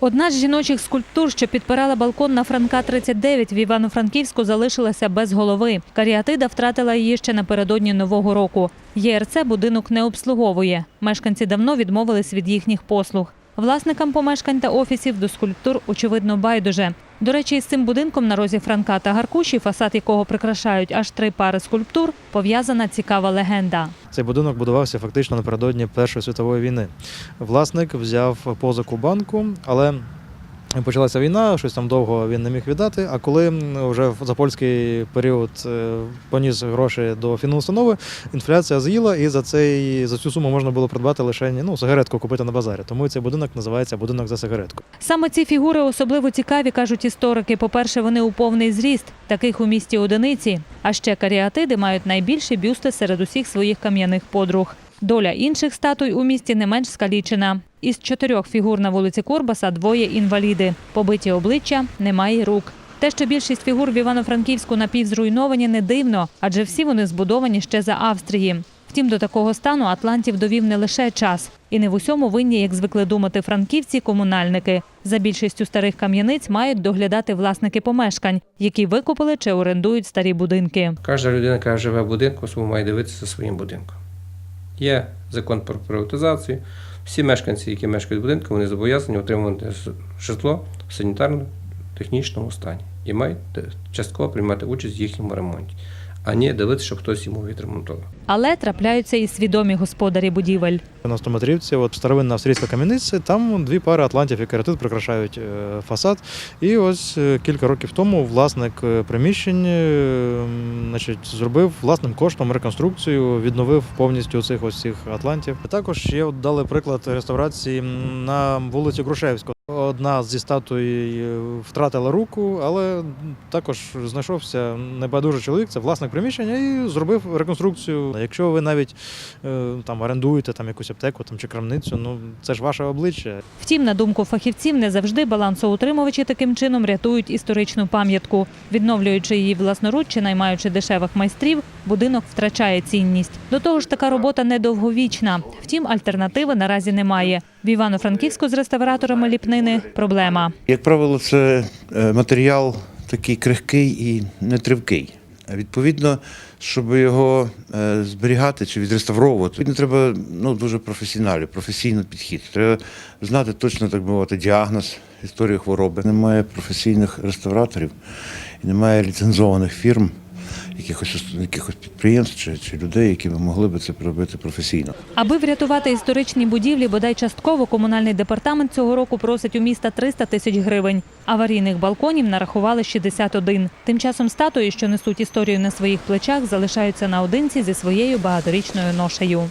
Одна з жіночих скульптур, що підпирала балкон на Франка 39 в Івано-Франківську, залишилася без голови. Каріатида втратила її ще напередодні нового року. ЄРЦ будинок не обслуговує. Мешканці давно відмовились від їхніх послуг. Власникам помешкань та офісів до скульптур очевидно байдуже. До речі, із цим будинком на розі Франка та Гаркуші, фасад якого прикрашають аж три пари скульптур, пов'язана цікава легенда. Цей будинок будувався фактично напередодні Першої світової війни. Власник взяв позику банку, але почалася війна, щось там довго він не міг віддати. А коли вже в запольський період е, поніс гроші до фінустанови, інфляція з'їла, і за цей за цю суму можна було придбати лише ну, сигаретку купити на базарі. Тому цей будинок називається будинок за сигаретку. Саме ці фігури особливо цікаві, кажуть історики. По-перше, вони у повний зріст, таких у місті одиниці. А ще каріатиди мають найбільші бюсти серед усіх своїх кам'яних подруг. Доля інших статуй у місті не менш скалічена. Із чотирьох фігур на вулиці Курбаса двоє інваліди. Побиті обличчя, немає рук. Те, що більшість фігур в Івано-Франківську напівзруйновані, не дивно, адже всі вони збудовані ще за Австрії. Втім, до такого стану Атлантів довів не лише час. І не в усьому винні, як звикли думати франківці, комунальники. За більшістю старих кам'яниць мають доглядати власники помешкань, які викупили чи орендують старі будинки. Кожна людина, яка живе в будинку, має дивитися своїм будинком. Є закон про приватизацію. Всі мешканці, які мешкають в будинку, вони зобов'язані отримувати житло в санітарно-технічному стані і мають е, частково приймати участь в їхньому ремонті, а не дивитися, щоб хтось йому відремонтував. Але трапляються і свідомі господарі будівель. На Стометрівці, от старовинна австрійська кам'яниця, там дві пари атлантів і кератит прикрашають е, фасад. І ось е, кілька років тому власник е, приміщень значить, зробив власним коштом реконструкцію, відновив повністю цих ось цих атлантів. Також ще от дали приклад реставрації на вулиці Грушевського. Одна зі статуй е, втратила руку, але також знайшовся небайдужий чоловік, це власник приміщення, і зробив реконструкцію. Якщо ви навіть е, там орендуєте там якусь аптеку там, чи крамницю, ну це ж ваше обличчя. Втім, на думку фахівців, не завжди балансоутримувачі таким чином рятують історичну пам'ятку. Відновлюючи її власноруч чи наймаючи дешевих майстрів, будинок втрачає цінність. До того ж, така робота недовговічна. Втім, альтернативи наразі немає. В Івано-Франківську з реставраторами ліпнини проблема. Як правило, це е, матеріал такий крихкий і нетривкий. Відповідно, щоб його е, зберігати чи відреставровувати, відповідно, треба ну, дуже професіонально, професійний підхід. Треба знати точно, так би мовити, діагноз, історію хвороби. Немає професійних реставраторів немає ліцензованих фірм, якихось, якихось підприємств чи, чи людей, які б могли б це робити професійно. Аби врятувати історичні будівлі, бодай частково комунальний департамент цього року просить у міста 300 тисяч гривень. Аварійних балконів нарахували 61. Тим часом статуї, що несуть історію на своїх плечах, залишаються наодинці зі своєю багаторічною ношею.